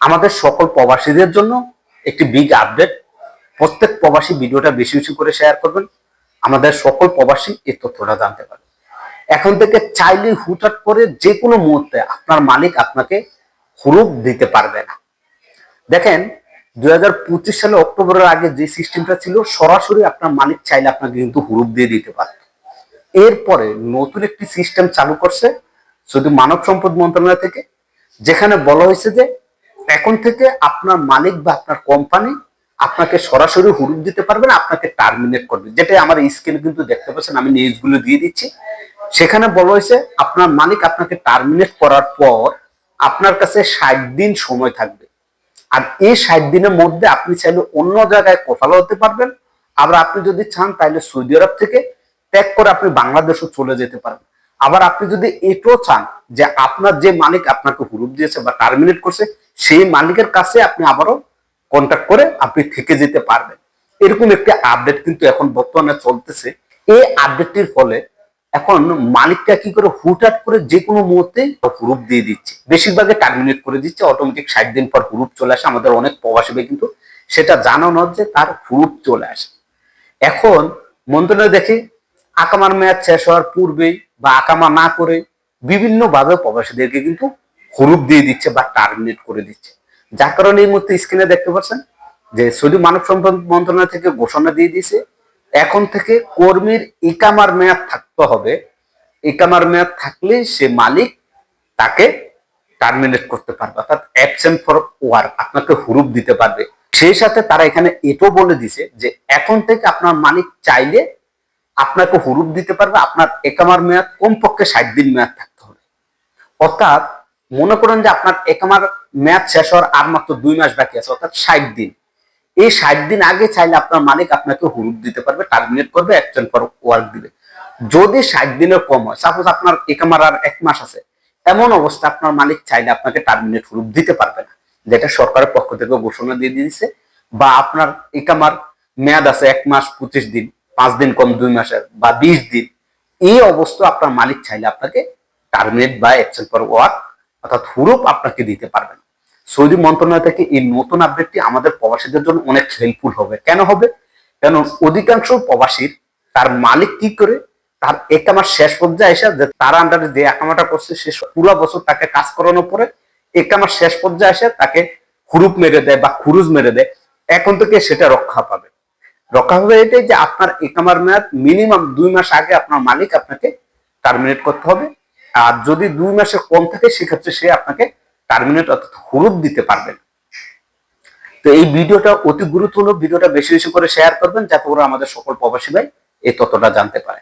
আমাদের সকল প্রবাসীদের জন্য একটি বিগ আপডেট প্রত্যেক প্রবাসী ভিডিওটা বেশি বেশি করে শেয়ার করবেন। আমাদের সকল প্রবাসী এই তথ্যটা জানতে পারবে। এখন থেকে চাইলে হুটহাট করে যে কোনো মুহূর্তে আপনার মালিক আপনাকে হুরুপ দিতে পারবে না। দেখেন, দুই হাজার পঁচিশ সালে অক্টোবরের আগে যে সিস্টেমটা ছিল, সরাসরি আপনার মালিক চাইলে আপনাকে কিন্তু হুরুপ দিয়ে দিতে পারত। এরপরে নতুন একটি সিস্টেম চালু করছে, শুধু মানব সম্পদ মন্ত্রণালয় থেকে, যেখানে বলা হয়েছে যে এখন থেকে আপনার মালিক বা আপনার কোম্পানি আপনাকে সরাসরি হুরুপ দিতে পারবে না, আপনাকে টার্মিনেট করবে যেটা আমার স্ক্রিনে কিন্তু দেখতে পাচ্ছেন, আমি নিউজগুলো দিয়ে দিচ্ছি। সেখানে বলা হয়েছে, আপনার মালিক আপনাকে টার্মিনেট করার পর আপনার কাছে ষাট দিন সময় থাকবে। আর এই ষাট দিনের মধ্যে আপনি চাইলে অন্য জায়গায় কোথাও হতে পারবেন। আবার আপনি যদি চান, তাহলে সৌদি আরব থেকে ত্যাগ করে আপনি বাংলাদেশও চলে যেতে পারবেন। আবার আপনি যদি এটাও চান যে আপনার যে মালিক আপনাকে হুরুপ দিয়েছে বা টার্মিনেট করছে, সেই মালিকের কাছে আপনি আবারও কন্ট্যাক্ট করে আপনি থেকে যেতে পারবেন। এরকম একটি আপডেট কিন্তু এখন বর্তমানে চলতেছে। এই আপডেটটির ফলে এখন মালিকটা কি করে হুটহাট করে যে কোনো মুহূর্তে হুরুপ দিয়ে দিচ্ছে। বেশিরভাগে টার্মিনেট করে দিচ্ছে অটোমেটিক ষাট দিন পর হুরুপ চলে আসে। আমাদের অনেক প্রবাসী কিন্তু সেটা জানানো যে তার হুরুপ চলে আসে। এখন মন্ত্রণালয় দেখে আকামার মেয়াদ শেষ হওয়ার পূর্বেই বা আকামা না করে বিভিন্ন ভাবে প্রবাসীদেরকে কিন্তু হুরুপ দিয়ে দিচ্ছে বা টার্মিনেট করে দিচ্ছে। যার কারণে এই মুহূর্তে স্ক্রিনে দেখতে পাচ্ছেন যে সৌদি মানব সম্পদ মন্ত্রণালয় থেকে ঘোষণা দিয়ে দিয়েছে, এখন থেকে কর্মীর ইকামার মেয়াদ থাকতে হবে। ইকামার মেয়াদ থাকলে সে মালিক তাকে টার্মিনেট করতে পারবে, অর্থাৎ অ্যাবসেন্ট ফর ওয়ার্ক আপনাকে হুরুপ দিতে পারবে। সেই সাথে তারা এখানে এটাও বলে দিছে যে এখন থেকে আপনার মালিক চাইলে আপনাকে হুরুপ দিতে পারবে, আপনার একামার মেয়াদ কমপক্ষে ষাট দিন মেয়াদ থাকতে হবে। অর্থাৎ মনে করেন যে আপনার একামার মেয়াদ শেষ হওয়ার আর মাত্র দুই মাস বাকি আছে, অর্থাৎ ষাট দিন। এই ষাট দিন আগে চাইলে আপনার মালিক আপনাকে হুরুপ দিতে পারবে টার্মিনেট করবে একজন পর ওয়ার্ক দিবে। যদি ষাট দিনের কম হয় সাপোজ আপনার একামার আর এক মাস আছে, এমন অবস্থা আপনার মালিক চাইলে আপনাকে টার্মিনেট হুরুপ দিতে পারবে না, যেটা সরকারের পক্ষ থেকে ঘোষণা দিয়ে দিয়েছে, বা আপনার একামার মেয়াদ আছে এক মাস পঁচিশ দিন পাঁচ দিন কম, দুই মাসের বা বিশ দিন, এই অবস্থা আপনার মালিক চাইলে আপনাকে টার্মিনেট বা এক্সেল পর ওয়ার্ক অর্থাৎ হুরুপ আপনাকে দিতে পারবেন। সৌদি মন্ত্রণালয় থেকে এই নতুন আপডেটটি আমাদের প্রবাসীদের জন্য অনেক হেল্পফুল হবে। কেন হবে? কেন? অধিকাংশ প্রবাসীর তার মালিক কি করে? তার একামার শেষ পর্যায়ে এসে যে তার আন্ডারে যে একামাটা করছে, সে পুরো বছর তাকে কাজ করানোর পরে একামার শেষ পর্যায়ে এসে তাকে হুরুপ মেরে দেয় বা খুরুজ মেরে দেয়। এখন থেকে সেটা রক্ষা পাবে। রক্ষা হবে এটাই যে আপনার একামার মেয়াদ মিনিমাম দুই মাস আগে আপনার মালিক আপনাকে টার্মিনেট করতে হবে। আর যদি দুই মাসের কম থাকে, সেক্ষেত্রে সে আপনাকে টার্মিনেট অর্থাৎ হলুদ দিতে পারবেন তো এই ভিডিওটা অতি গুরুত্বপূর্ণ। ভিডিওটা বেশি বেশি করে শেয়ার করবেন, যাতে করে আমাদের সকল প্রবাসী ভাই এই ততটা জানতে পারে।